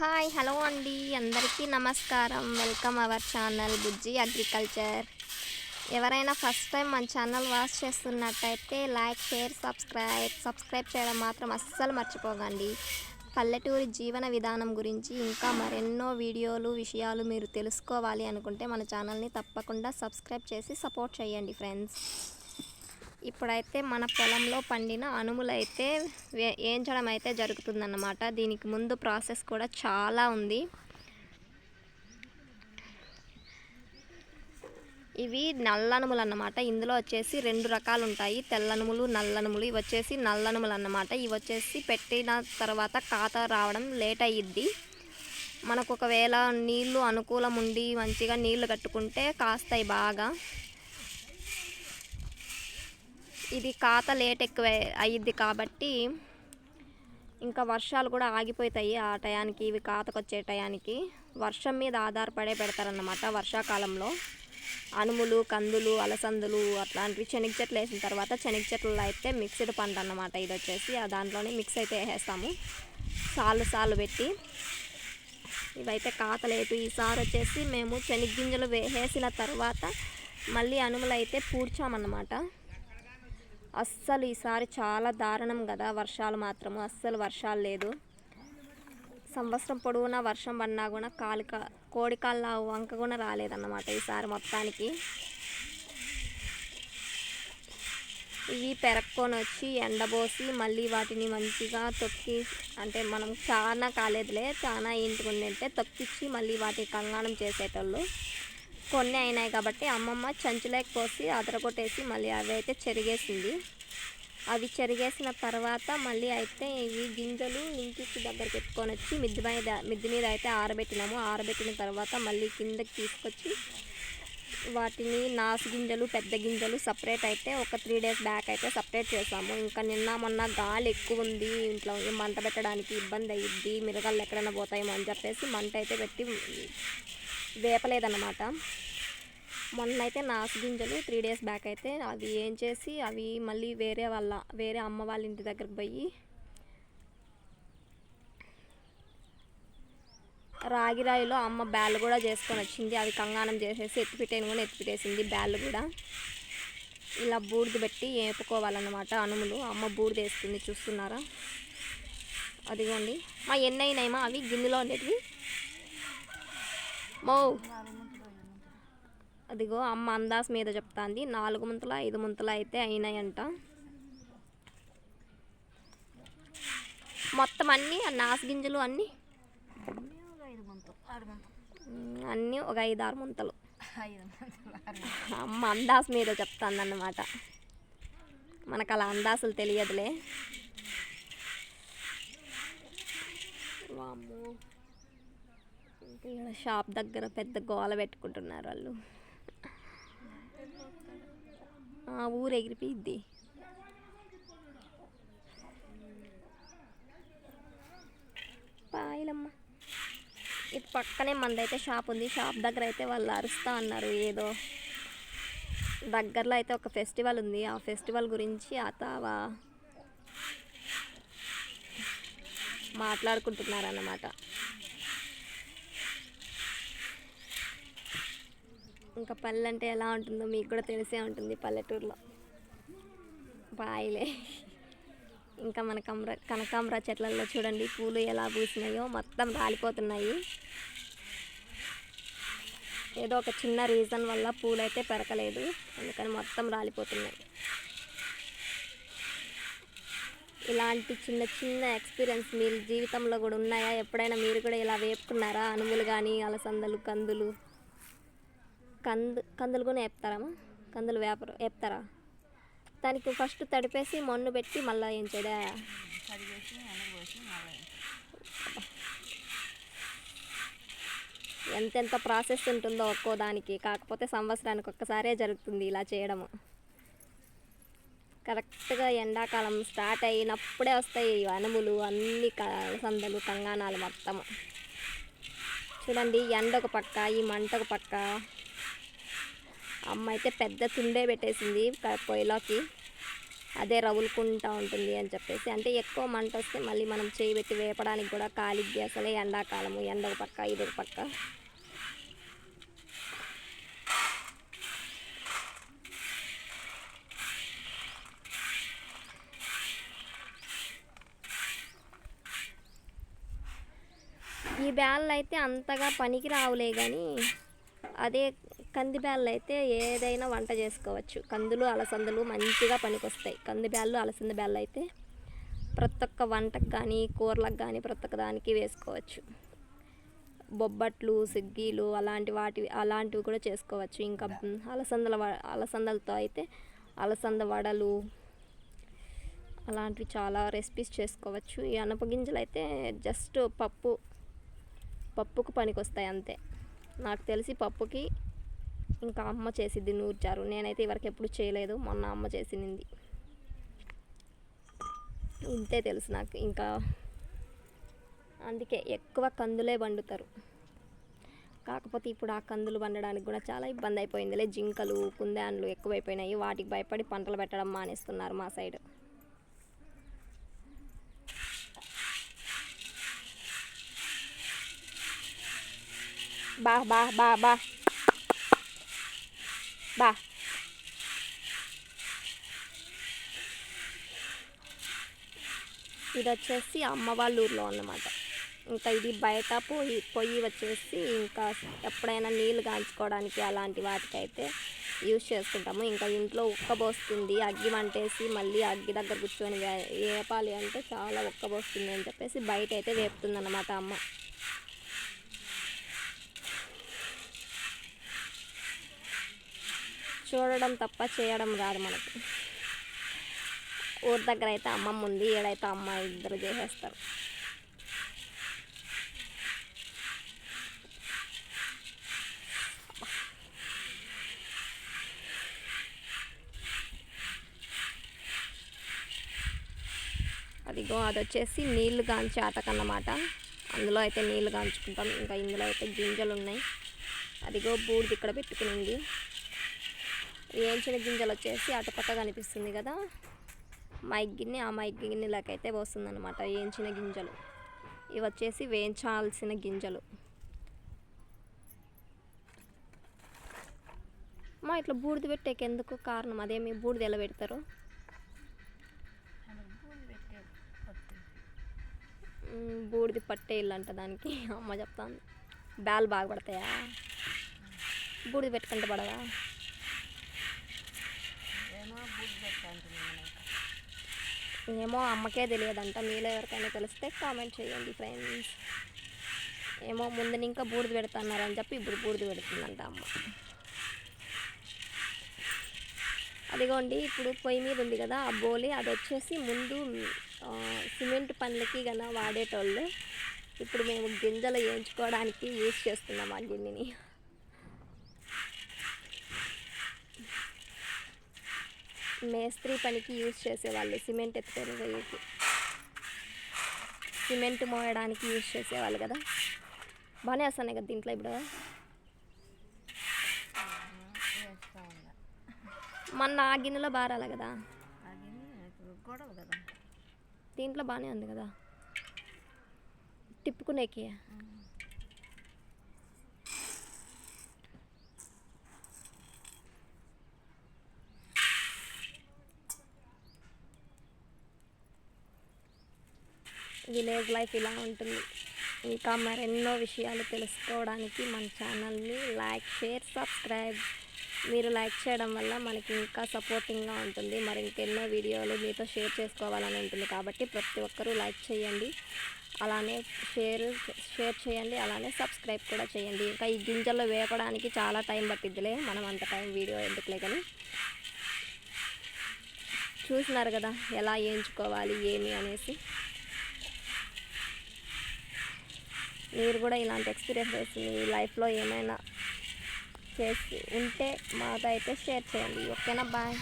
Hi hello అండి. అందరికీ నమస్కారం. Welcome our channel Bujji agriculture. ఎవరైనా ఫస్ట్ టైం మన ఛానల్ వాచ్ చేస్తున్నట్టయితే లైక్ షేర్ సబ్స్క్రైబ్ సబ్స్క్రైబ్ చేయడం మాత్రం అస్సలు మర్చిపోకండి. పల్లెటూరి జీవన విధానం గురించి ఇంకా మరెన్నో వీడియోలు విషయాలు మీరు తెలుసుకోవాలి అనుకుంటే మన ఛానల్ని తప్పకుండా సబ్స్క్రైబ్ చేసి సపోర్ట్ చేయండి ఫ్రెండ్స్. ఇప్పుడైతే మన పొలంలో పండిన అనుములైతే వే వేయించడం అయితే జరుగుతుందన్నమాట. దీనికి ముందు ప్రాసెస్ కూడా చాలా ఉంది. ఇవి నల్లనుములు అన్నమాట ఇందులో వచ్చేసి రెండు రకాలు ఉంటాయి తెల్లనుములు నల్లనుములు. ఇవి వచ్చేసి నల్లనుములు అన్నమాట ఇవి వచ్చేసి పెట్టిన తర్వాత ఖాతా రావడం లేట్ అయ్యిద్ది మనకు ఒకవేళ నీళ్ళు అనుకూలం ఉండి మంచిగా నీళ్ళు కట్టుకుంటే కాస్తాయి బాగా. ఇది కాత లేట్ ఎక్కువ అయ్యిద్ది కాబట్టి ఇంకా వర్షాలు కూడా ఆగిపోతాయి ఆ టయానికి ఇవి కాతకొచ్చే టయానికి. వర్షం మీద ఆధారపడే పెడతారన్నమాట వర్షాకాలంలో. అనుములు కందులు అలసందులు అట్లాంటివి శనగ చెట్లు వేసిన తర్వాత శనగ చెట్లలో అయితే మిక్స్డ్ పంట అన్నమాట ఇది వచ్చేసి. ఆ దాంట్లోనే మిక్స్ అయితే వేసేస్తాము. సాలు సాలు పెట్టి ఇవైతే కాతలేదు ఈసారి వచ్చేసి మేము శనగ్గింజలు వేసేసిన తర్వాత మళ్ళీ అనుములు అయితే పూడ్చామన్నమాట. అస్సలు ఈసారి చాలా దారుణం కదా వర్షాలు మాత్రము. అస్సలు వర్షాలు లేదు. సంవత్సరం పొడవునా వర్షం పడినా కూడా కాలిక కోడికాళ్ళ వంక కూడా రాలేదన్నమాట ఈసారి మొత్తానికి. ఇవి పెరక్కొని వచ్చి ఎండబోసి మళ్ళీ వాటిని మంచిగా తొక్కి అంటే మనం చాలా కాలేదులే చాలా ఏంటి ఉందంటే తొక్కిచ్చి మళ్ళీ వాటి కంగాణం చేసేటోళ్ళు. కొన్ని అయినాయి కాబట్టి అమ్మమ్మ చంచులేక పోసి అదరగొట్టేసి మళ్ళీ అవి అయితే చెరిగేసింది. అవి చెరిగేసిన తర్వాత మళ్ళీ అయితే ఇవి గింజలు ఇంటికి దగ్గర పెట్టుకొని వచ్చి మిద్ది మీద మిద్ది మీద అయితే ఆరబెట్టినాము. ఆరబెట్టిన తర్వాత మళ్ళీ కిందకి తీసుకొచ్చి వాటిని నాసు గింజలు పెద్ద గింజలు సపరేట్ అయితే ఒక త్రీ డేస్ బ్యాక్ అయితే సపరేట్ చేసాము. ఇంకా నిన్న మొన్న గాలి ఎక్కువ ఉంది ఇంట్లో మంట పెట్టడానికి ఇబ్బంది అయ్యిద్ది మిరగాళ్ళు ఎక్కడైనా పోతాయేమో అని చెప్పేసి మంట అయితే పెట్టి వేపలేదన్నమాట. మొన్న అయితే నాసు గింజలు త్రీ డేస్ బ్యాక్ అయితే అవి ఏం చేసి అవి మళ్ళీ వేరే వాళ్ళ వేరే అమ్మ వాళ్ళ ఇంటి దగ్గరకు పోయి రాగి రాయిలో అమ్మ బ్యాళ్ళు కూడా చేసుకొని వచ్చింది. అవి కంగానం చేసేసి ఎత్తిపెట్టేను కూడా ఎత్తిపెట్టేసింది బ్యాళ్ళు కూడా. ఇలా బూడిద పెట్టి వేపుకోవాలన్నమాట అనుములు. అమ్మ బూడిద వేస్తుంది చూస్తున్నారా? అదిగోండి. మా ఎన్నైనాయమా అవి గిన్నెలో ఉండేటివి మో. అదిగో అమ్మ అందాస్ మీద చెప్తాంది. నాలుగు ముంతల ఐదు ముంతల అయితే అయినాయంట. మొత్తం అన్నీ నాసు గింజలు అన్నీ? అన్నీ ఒక ఐదు ఆరు ముంతలు. అమ్మ అందాస్ మీద చెప్తాంది అన్నమాట మనకు అలా అందాసులు తెలియదులే. వామ్మో. షాప్ దగ్గర పెద్ద గోల పెట్టుకుంటున్నారు వాళ్ళు. ఊరు ఎగిరిపోయిద్ది. పాయలమ్మ. ఇటు పక్కనే మందైతే షాప్ ఉంది. షాప్ దగ్గర అయితే వాళ్ళు అరుస్తా అన్నారు ఏదో. దగ్గరలో అయితే ఒక ఫెస్టివల్ ఉంది. ఆ ఫెస్టివల్ గురించి అతావా మాట్లాడుకుంటున్నారన్నమాట. ఇంకా పల్లె అంటే ఎలా ఉంటుందో మీకు కూడా తెలిసే ఉంటుంది పల్లెటూరులో. బాయిలే. ఇంకా మన కమర కనకాంబర చెట్లలో చూడండి పూలు ఎలా పూసినాయో మొత్తం రాలిపోతున్నాయి. ఏదో ఒక చిన్న రీజన్ వల్ల పూలు అయితే పెరకలేదు అందుకని మొత్తం రాలిపోతున్నాయి. ఇలాంటి చిన్న చిన్న ఎక్స్పీరియన్స్ మీరు జీవితంలో కూడా ఉన్నాయా? ఎప్పుడైనా మీరు కూడా ఇలా వేపుకున్నారా? అనుములు కానీ అలసందలు కందులు? కందు కందులు కూడా వేపుతారమ్మా కందులు వేపరు వేపుతారా? దానికి ఫస్ట్ తడిపేసి మన్ను పెట్టి మళ్ళీ ఏం చేయడా ఎంతెంత ప్రాసెస్ ఉంటుందో ఒక్కో దానికి కాకపోతే సంవత్సరానికి ఒక్కసారే జరుగుతుంది ఇలా చేయడము. కరెక్ట్గా ఎండాకాలం స్టార్ట్ అయినప్పుడే వస్తాయి అనుములు అన్ని సందలు కంగాణాలు మొత్తము. చూడండి ఎండ ఒక పక్క ఈ మంట ఒక పక్క. అమ్మ అయితే పెద్ద తుండే పెట్టేసింది పొయ్యిలోకి. అదే రవులుకుంటా ఉంటుంది అని చెప్పేసి. అంటే ఎక్కువ మంట వస్తే మళ్ళీ మనం చేయి పెట్టి వేపడానికి కూడా కాలిద్ది అసలే ఎండాకాలము ఎండ ఒక పక్క ఇది ఒక పక్క. ఈ బ్యాళ్ళు అయితే అంతగా పనికి రావులే కానీ అదే కంది బ్యాళ్ళు అయితే ఏదైనా వంట చేసుకోవచ్చు. కందులు అలసందలు మంచిగా పనికొస్తాయి. కంది బ్యాళ్ళు అలసంద బ్యాళ్ళు అయితే ప్రతి ఒక్క వంటకు కానీ కూరలకు కానీ ప్రతి ఒక్క దానికి వేసుకోవచ్చు. బొబ్బట్లు సిగ్గీలు అలాంటి వాటివి అలాంటివి కూడా చేసుకోవచ్చు. ఇంకా అలసందల వ- అలసందలతో అయితే అలసంద వడలు అలాంటివి చాలా రెసిపీస్ చేసుకోవచ్చు. ఈ అనప గింజలు అయితే జస్ట్ పప్పు పప్పుకు పనికొస్తాయి అంతే. నాకు తెలిసి పప్పుకి ఇంకా అమ్మ చేసిద్ది నూర్చారు. నేనైతే ఇవరకు ఎప్పుడు చేయలేదు. మొన్న అమ్మ చేసింది ఇంతే తెలుసు నాకు ఇంకా. అందుకే ఎక్కువ కందులే వండుతారు. కాకపోతే ఇప్పుడు ఆ కందులు వండడానికి కూడా చాలా ఇబ్బంది అయిపోయిందిలే. జింకలు కుందాన్లు ఎక్కువైపోయినాయి. వాటికి భయపడి పంటలు పెట్టడం మానేస్తున్నారు మా సైడ్. బా బా బా బా బా ఇది వచ్చేసి అమ్మ వాళ్ళ ఊర్లో అన్నమాట. ఇంకా ఇది బయట పొయ్యి పొయ్యి వచ్చేసి ఇంకా ఎప్పుడైనా నీళ్ళు కాంచుకోవడానికి అలాంటి వాటికైతే యూజ్ చేసుకుంటాము. ఇంకా ఇంట్లో ఉక్కబోస్తుంది అగ్గి మంటేసి మళ్ళీ అగ్గి దగ్గర కూర్చొని వే- వేపాలి అంటే చాలా ఉక్కబోస్తుంది అని చెప్పేసి బయట అయితే వేపుతుంది అన్నమాట అమ్మ. చూడడం తప్ప చేయడం రాదు మనకు. ఊరి దగ్గర అయితే అమ్మమ్మ ఉంది ఏడైతే అమ్మ ఇద్దరు చేసేస్తారు. అదిగో అది వచ్చేసి నీళ్ళు కాంచే అటకన్నమాట అందులో అయితే నీళ్ళు గాంచుకుంటాం ఇంకా ఇందులో అయితే గింజలు ఉన్నాయి అదిగో బూడిది ఇక్కడ పెట్టుకునింది. వేయించిన గింజలు వచ్చేసి అటుపక్క కనిపిస్తుంది కదా. మైగ్గిని ఆ మైక్ గిన్నెలకైతే వస్తుంది అనమాట వేయించిన గింజలు. ఇవి వచ్చేసి వేయించాల్సిన గింజలు. మా ఇట్లా బూడిద పెట్టేకి ఎందుకు కారణం? అదేమి బూడిద ఎలా పెడతారు? బూడిది పట్టే ఇల్లు అంట దానికి. అమ్మ చెప్తాను బ్యాలు బాగా పడతాయా? బూడిద పెట్టుకుంటే పడదా? ఏమో అమ్మకే తెలియదంట. మీలో ఎవరికైనా తెలిస్తే కామెంట్ చేయండి ఫ్రెండ్స్ ఏమో ముందు ఇంకా బూడిద పెడుతున్నారని చెప్పి ఇప్పుడు బూడిద పెడుతుందంట అమ్మ. అదిగోండి ఇప్పుడు పొయ్యి మీద ఉంది కదా ఆ బోలి అది వచ్చేసి ముందు సిమెంట్ పనులకి గన వాడేటోళ్ళు ఇప్పుడు మేము గింజలు వేయించుకోవడానికి యూజ్ చేస్తున్నాం ఆ గిన్నెని. మేస్త్రి పనికి యూజ్ చేసేవాళ్ళు సిమెంట్ ఎత్తుకొని పోయేకి. సిమెంట్ మోయడానికి యూజ్ చేసేవాళ్ళు కదా. బాగానే వస్తున్నాయి కదా దీంట్లో ఇప్పుడు? మొన్న ఆ గిన్నెలో బారాలి కదా. దీంట్లో బాగానే ఉంది కదా. తిప్పుకునేకి. విలేజ్ లైఫ్ ఇలా ఉంటుంది. ఇంకా మరెన్నో విషయాలు తెలుసుకోవడానికి మన ఛానల్ని లైక్ షేర్ సబ్స్క్రైబ్. మీరు లైక్ చేయడం వల్ల మనకి ఇంకా సపోర్టింగ్గా ఉంటుంది. మరి ఇంకెన్నో వీడియోలు మీతో షేర్ చేసుకోవాలని ఉంటుంది. కాబట్టి ప్రతి ఒక్కరూ లైక్ చేయండి. అలానే షేర్ షేర్ చేయండి. అలానే సబ్స్క్రైబ్ కూడా చేయండి. ఇంకా ఈ గింజల్లో వేపడానికి చాలా టైం పట్టిద్దిలే. మనం అంత టైం వీడియో ఎందుకులే కానీ. చూసినారు కదా ఎలా వేయించుకోవాలి ఏమి అనేసి. మీరు కూడా ఇలాంటి ఎక్స్పీరియన్సెస్ మీ లైఫ్లో ఏమైనా చేసి ఉంటే మాతో అయితే షేర్ చేయండి. ఓకేనా బాయ్